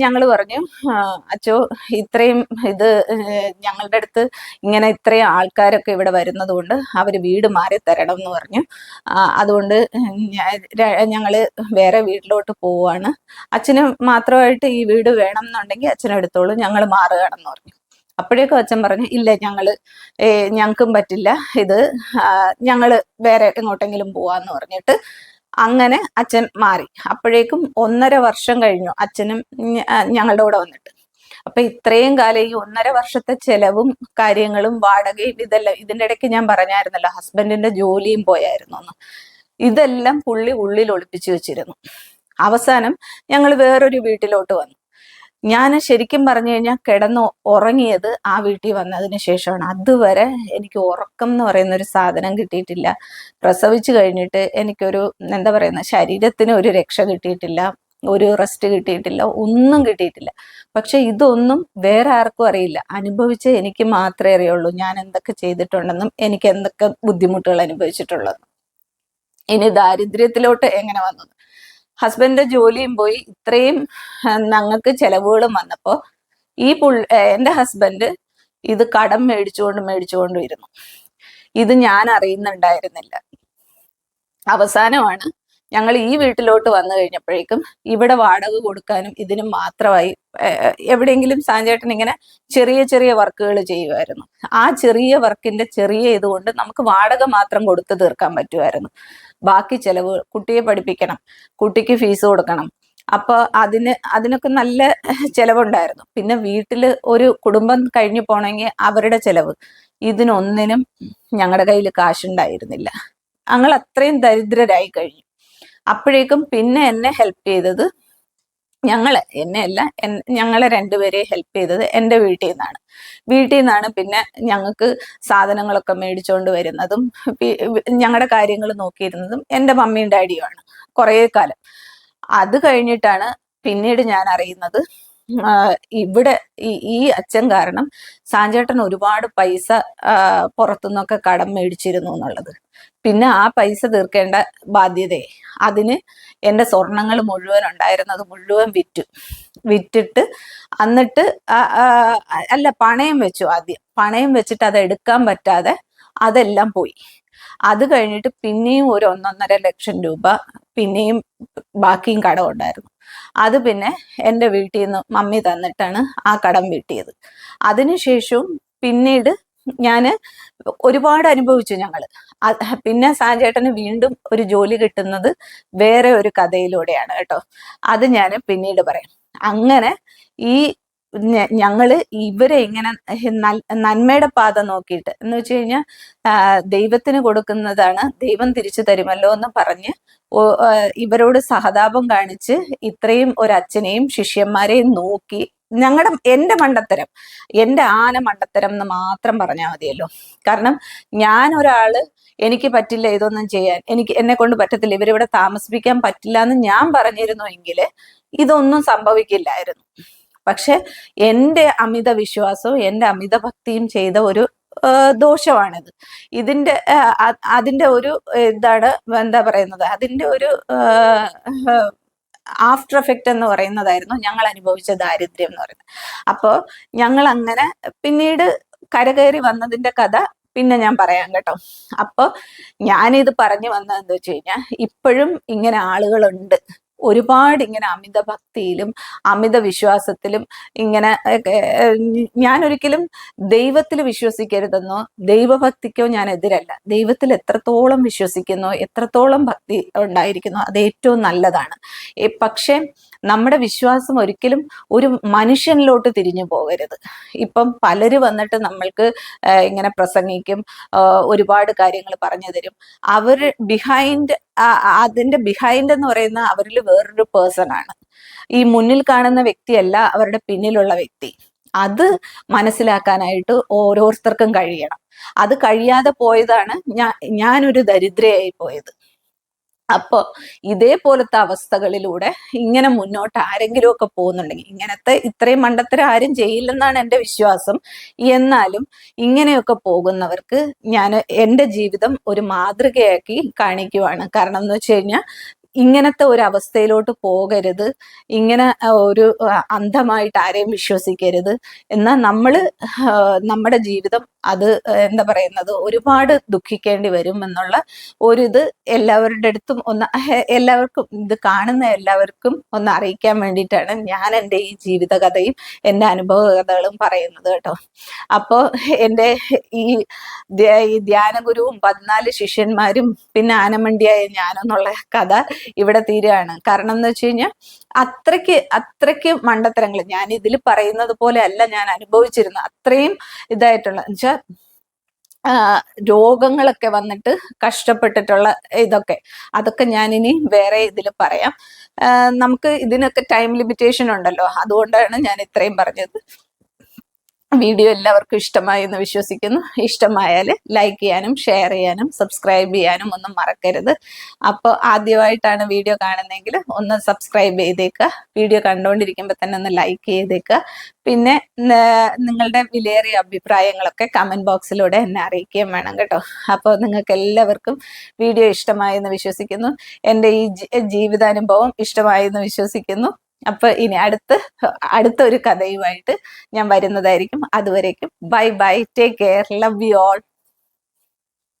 ഞങ്ങൾ പറഞ്ഞു ആ, അച്ചോ ഇത്രയും ഇത് ഞങ്ങളുടെ അടുത്ത് ഇങ്ങനെ ഇത്രയും ആൾക്കാരൊക്കെ ഇവിടെ വരുന്നത് കൊണ്ട് അവർ വീട് മാറി തരണം എന്ന് പറഞ്ഞു. അതുകൊണ്ട് ഞങ്ങൾ വേറെ വീട്ടിലോട്ട് പോവാണ് അച്ഛന് മാത്രമായിട്ട് ഈ വീട് വേണം എന്നുണ്ടെങ്കിൽ അച്ഛനെടുത്തോളൂ ഞങ്ങൾ മാറുകയാണെന്ന് പറഞ്ഞു. അപ്പോഴേക്കും അച്ഛൻ പറഞ്ഞു ഇല്ല ഞങ്ങൾ ഏ ഞങ്ങൾക്കും പറ്റില്ല. ഇത് ഞങ്ങൾ വേറെ എങ്ങോട്ടെങ്കിലും പോവാന്ന് പറഞ്ഞിട്ട് അങ്ങനെ അച്ഛൻ മാറി. അപ്പോഴേക്കും ഒന്നര വർഷം കഴിഞ്ഞു അച്ഛനും ഞങ്ങളുടെ കൂടെ വന്നിട്ട്. അപ്പൊ ഇത്രയും കാലം ഈ ഒന്നര വർഷത്തെ ചെലവും കാര്യങ്ങളും വാടകയും ഇതെല്ലാം ഇതിന്റെ ഇടയ്ക്ക് ഞാൻ പറഞ്ഞായിരുന്നല്ലോ ഹസ്ബൻഡിന്റെ ജോലിയും പോയായിരുന്നു എന്ന് ഇതെല്ലാം പുള്ളി ഉള്ളിൽ ഒളിപ്പിച്ചു വെച്ചിരുന്നു. അവസാനം ഞങ്ങൾ വേറൊരു വീട്ടിലോട്ട് വന്നു. ഞാൻ ശരിക്കും പറഞ്ഞു കഴിഞ്ഞാൽ കിടന്ന് ഉറങ്ങിയത് ആ വീട്ടിൽ വന്നതിന് ശേഷമാണ്. അതുവരെ എനിക്ക് ഉറക്കം എന്ന് പറയുന്ന ഒരു സാധനം കിട്ടിയിട്ടില്ല. പ്രസവിച്ചു കഴിഞ്ഞിട്ട് എനിക്കൊരു എന്താ പറയുന്ന ശരീരത്തിന് ഒരു രക്ഷ കിട്ടിയിട്ടില്ല ഒരു റെസ്റ്റ് കിട്ടിയിട്ടില്ല ഒന്നും കിട്ടിയിട്ടില്ല. പക്ഷെ ഇതൊന്നും വേറെ ആർക്കും അറിയില്ല. അനുഭവിച്ച എനിക്ക് മാത്രമേ അറിയുള്ളൂ ഞാൻ എന്തൊക്കെ ചെയ്തിട്ടുണ്ടെന്നും എനിക്ക് എന്തൊക്കെ ബുദ്ധിമുട്ടുകൾ അനുഭവിച്ചിട്ടുള്ളതെന്നും ഇനി ദാരിദ്ര്യത്തിലോട്ട് എങ്ങനെ വന്നു ഹസ്ബൻഡിന്റെ ജോലിയും പോയി ഇത്രയും ഞങ്ങൾക്ക് ചെലവുകളും വന്നപ്പോ ഈ പുൾ എന്റെ ഹസ്ബൻഡ് ഇത് കടം മേടിച്ചുകൊണ്ട് മേടിച്ചുകൊണ്ടും ഇരുന്നു ഇത് ഞാൻ അറിയുന്നുണ്ടായിരുന്നില്ല. അവസാനമാണ് ഞങ്ങൾ ഈ വീട്ടിലോട്ട് വന്നു കഴിഞ്ഞപ്പോഴേക്കും ഇവിടെ വാടക കൊടുക്കാനും ഇതിനും മാത്രമായി എവിടെയെങ്കിലും സാഞ്ചേട്ടൻ ഇങ്ങനെ ചെറിയ ചെറിയ വർക്കുകൾ ചെയ്യുമായിരുന്നു. ആ ചെറിയ വർക്കിന്റെ ചെറിയ ഇതുകൊണ്ട് നമുക്ക് വാടക മാത്രം കൊടുത്തു തീർക്കാൻ പറ്റുമായിരുന്നു. ബാക്കി ചെലവ് കുട്ടിയെ പഠിപ്പിക്കണം കുട്ടിക്ക് ഫീസ് കൊടുക്കണം. അപ്പൊ അതിന് അതിനൊക്കെ നല്ല ചെലവുണ്ടായിരുന്നു. പിന്നെ വീട്ടിൽ ഒരു കുടുംബം കഴിഞ്ഞു പോണെങ്കിൽ അവരുടെ ചെലവ്. ഇതിനൊന്നിനും ഞങ്ങളുടെ കയ്യിൽ കാശുണ്ടായിരുന്നില്ല. ഞങ്ങൾ അത്രയും ദരിദ്രരായി കഴിഞ്ഞു. അപ്പോഴേക്കും പിന്നെ എന്നെ ഹെൽപ്പ് ചെയ്തത് ഞങ്ങളെ. എന്നെ അല്ല ഞങ്ങളെ രണ്ടുപേരെ ഹെൽപ്പ് ചെയ്തത് എന്റെ വീട്ടിൽ നിന്നാണ്. വീട്ടിൽ നിന്നാണ് പിന്നെ ഞങ്ങൾക്ക് സാധനങ്ങളൊക്കെ മേടിച്ചുകൊണ്ട് വരുന്നതും ഞങ്ങളുടെ കാര്യങ്ങൾ നോക്കിയിരുന്നതും എന്റെ മമ്മിയും ഡാഡിയുമാണ് കുറേ കാലം. അത് കഴിഞ്ഞിട്ടാണ് പിന്നീട് ഞാൻ അറിയുന്നത് ഇവിടെ ഈ അച്ഛൻ കാരണം സാഞ്ചേട്ടൻ ഒരുപാട് പൈസ പുറത്തുനിന്നൊക്കെ കടം മേടിച്ചിരുന്നു എന്നുള്ളത്. പിന്നെ ആ പൈസ തീർക്കേണ്ട ബാധ്യതയെ. അതിന് എന്റെ സ്വർണങ്ങൾ മുഴുവൻ ഉണ്ടായിരുന്നത് മുഴുവൻ വിറ്റു. വിറ്റിട്ട് എന്നിട്ട് അല്ല പണയം വെച്ചു ആദ്യം. പണയം വെച്ചിട്ട് അത് എടുക്കാൻ പറ്റാതെ അതെല്ലാം പോയി. അത് കഴിഞ്ഞിട്ട് പിന്നെയും ഒരു ഒന്നൊന്നര ലക്ഷം രൂപ പിന്നെയും ബാക്കിയും കടം ഉണ്ടായിരുന്നു. അത് പിന്നെ എന്റെ വീട്ടിൽ നിന്ന് മമ്മി തന്നിട്ടാണ് ആ കടം വീട്ടിയത്. അതിനുശേഷവും പിന്നീട് ഞാൻ ഒരുപാട് അനുഭവിച്ചു ഞങ്ങൾ. പിന്നെ സാജേട്ടന് വീണ്ടും ഒരു ജോലി കിട്ടുന്നത് വേറെ ഒരു കഥയിലൂടെയാണ് കേട്ടോ. അത് ഞാൻ പിന്നീട് പറയാം. അങ്ങനെ ഈ ഞങ്ങൾ ഇവരെ എങ്ങനെ നന്മയുടെ പാത നോക്കിയിട്ട് എന്ന് വെച്ച് കഴിഞ്ഞാൽ ദൈവത്തിന് കൊടുക്കുന്നതാണ് ദൈവം തിരിച്ചു തരുമല്ലോ എന്ന് പറഞ്ഞ് ഇവരോട് സഹതാപം കാണിച്ച് ഇത്രയും ഒരു അച്ഛനെയും ശിഷ്യന്മാരെയും നോക്കി ഞങ്ങളുടെ എന്റെ മണ്ടത്തരം എന്റെ ആന മണ്ടത്തരം എന്ന് മാത്രം പറഞ്ഞാൽ മതിയല്ലോ. കാരണം ഞാൻ ഒരാൾ എനിക്ക് പറ്റില്ല ഇതൊന്നും ചെയ്യാൻ എനിക്ക് എന്നെ കൊണ്ട് പറ്റത്തില്ല ഇവരിവിടെ താമസിപ്പിക്കാൻ പറ്റില്ല എന്ന് ഞാൻ പറഞ്ഞിരുന്നു എങ്കിൽ ഇതൊന്നും സംഭവിക്കില്ലായിരുന്നു. പക്ഷെ എന്റെ അമിത വിശ്വാസവും എന്റെ അമിത ഭക്തിയും ചെയ്ത ഒരു ദോഷമാണിത്. ഇതിന്റെ അതിന്റെ ഒരു ഇതാണ് എന്താ പറയുന്നത്? അതിന്റെ ഒരു ആഫ്റ്റർ എഫക്റ്റ് എന്ന് പറയുന്നതായിരുന്നു ഞങ്ങൾ അനുഭവിച്ച ദാരിദ്ര്യം എന്ന് പറയുന്നത്. അപ്പോൾ ഞങ്ങൾ അങ്ങനെ പിന്നീട് കരകയറി വന്നതിന്റെ കഥ പിന്നെ ഞാൻ പറയാം കേട്ടോ. അപ്പോൾ ഞാനിത് പറഞ്ഞു വന്നത് എന്താ വെച്ച് കഴിഞ്ഞാൽ ഇപ്പോഴും ഇങ്ങനെ ആളുകളുണ്ട്. ഒരുപാട് ഇങ്ങനെ അമിത ഭക്തിയിലും അമിത വിശ്വാസത്തിലും ഇങ്ങനെ ഞാൻ ഒരിക്കലും ദൈവത്തിൽ വിശ്വസിക്കരുതെന്നോ ദൈവഭക്തിക്കോ ഞാൻ എതിരല്ല. ദൈവത്തിൽ എത്രത്തോളം വിശ്വസിക്കുന്നു എത്രത്തോളം ഭക്തി ഉണ്ടായിരിക്കുന്നു അത് ഏറ്റവും നല്ലതാണ്. പക്ഷെ നമ്മുടെ വിശ്വാസം ഒരിക്കലും ഒരു മനുഷ്യനിലോട്ട് തിരിഞ്ഞു പോകരുത്. ഇപ്പം പലര് വന്നിട്ട് നമ്മൾക്ക് ഇങ്ങനെ പ്രസംഗിക്കും ഒരുപാട് കാര്യങ്ങൾ പറഞ്ഞു തരും. അവർ ബിഹൈൻഡ് അതിന്റെ ബിഹൈൻഡ് എന്ന് പറയുന്ന അവരിൽ വേറൊരു പേഴ്സൺ ആണ്. ഈ മുന്നിൽ കാണുന്ന വ്യക്തിയല്ല അവരുടെ പിന്നിലുള്ള വ്യക്തി. അത് മനസ്സിലാക്കാനായിട്ട് ഓരോരുത്തർക്കും കഴിയണം. അത് കഴിയാതെ പോയതാണ് ഞാൻ ഞാനൊരു ദരിദ്രയായി പോയത്. അപ്പോ ഇതേപോലത്തെ അവസ്ഥകളിലൂടെ ഇങ്ങനെ മുന്നോട്ട് ആരെങ്കിലും ഒക്കെ പോകുന്നുണ്ടെങ്കിൽ ഇങ്ങനത്തെ ഇത്രയും മണ്ടത്തരം ആരും ചെയ്യില്ലെന്നാണ് എന്റെ വിശ്വാസം. എന്നാലും ഇങ്ങനെയൊക്കെ പോകുന്നവർക്ക് ഞാൻ എന്റെ ജീവിതം ഒരു മാതൃകയാക്കി കാണിക്കുവാണ്. കാരണം എന്ന് വെച്ച് കഴിഞ്ഞാൽ ഇങ്ങനത്തെ ഒരു അവസ്ഥയിലോട്ട് പോകരുത്. ഇങ്ങനെ ഒരു അന്ധമായിട്ട് ആരെയും വിശ്വസിക്കരുത്. എന്നാൽ നമ്മൾ നമ്മുടെ ജീവിതം അത് എന്താ പറയുന്നത് ഒരുപാട് ദുഃഖിക്കേണ്ടി വരും എന്നുള്ള ഒരു ഇത് എല്ലാവരുടെ അടുത്തും ഒന്ന് എല്ലാവർക്കും ഇത് കാണുന്ന എല്ലാവർക്കും ഒന്ന് അറിയിക്കാൻ വേണ്ടിയിട്ടാണ് ഞാൻ എന്റെ ഈ ജീവിതകഥയും എന്റെ അനുഭവ കഥകളും പറയുന്നത് കേട്ടോ. അപ്പോൾ എന്റെ ഈ ധ്യാനഗുരുവും പതിനാല് ശിഷ്യന്മാരും പിന്നെ ആനമണ്ടിയായ ഞാനെന്നുള്ള കഥ ഇവിടെ തീരുകയാണ് കാരണം എന്ന് വെച്ച് കഴിഞ്ഞാൽ അത്രയ്ക്ക് അത്രയ്ക്ക് മണ്ടത്തരങ്ങൾ ഞാൻ ഇതിൽ പറയുന്നത് പോലെ അല്ല ഞാൻ അനുഭവിച്ചിരുന്നത്. അത്രയും ഇതായിട്ടുള്ള എന്നുവെച്ചാൽ രോഗങ്ങളൊക്കെ വന്നിട്ട് കഷ്ടപ്പെട്ടിട്ടുള്ള ഇതൊക്കെ. അതൊക്കെ ഞാനിനി വേറെ ഇതിൽ പറയാം. നമുക്ക് ഇതിനൊക്കെ ടൈം ലിമിറ്റേഷൻ ഉണ്ടല്ലോ. അതുകൊണ്ടാണ് ഞാൻ ഇത്രയും പറഞ്ഞത്. വീഡിയോ എല്ലാവർക്കും ഇഷ്ടമായി എന്ന് വിശ്വസിക്കുന്നു. ഇഷ്ടമായാൽ ലൈക്ക് ചെയ്യാനും ഷെയർ ചെയ്യാനും സബ്സ്ക്രൈബ് ചെയ്യാനും ഒന്നും മറക്കരുത്. അപ്പോൾ ആദ്യമായിട്ടാണ് വീഡിയോ കാണുന്നതെങ്കിൽ ഒന്ന് സബ്സ്ക്രൈബ് ചെയ്തേക്കുക. വീഡിയോ കണ്ടുകൊണ്ടിരിക്കുമ്പോൾ തന്നെ ഒന്ന് ലൈക്ക് ചെയ്തേക്കുക. പിന്നെ നിങ്ങളുടെ വിലയേറിയ അഭിപ്രായങ്ങളൊക്കെ കമന്റ് ബോക്സിലൂടെ എന്നെ അറിയിക്കുകയും വേണം കേട്ടോ. അപ്പോൾ നിങ്ങൾക്ക് എല്ലാവർക്കും വീഡിയോ ഇഷ്ടമായെന്ന് വിശ്വസിക്കുന്നു. എന്റെ ഈ ജീവിതാനുഭവം ഇഷ്ടമായി എന്ന് വിശ്വസിക്കുന്നു. അപ്പൊ ഇനി അടുത്ത് അടുത്ത ഒരു കഥയുമായിട്ട് ഞാൻ വരുന്നതായിരിക്കും. അതുവരേക്കും bye bye take care love you all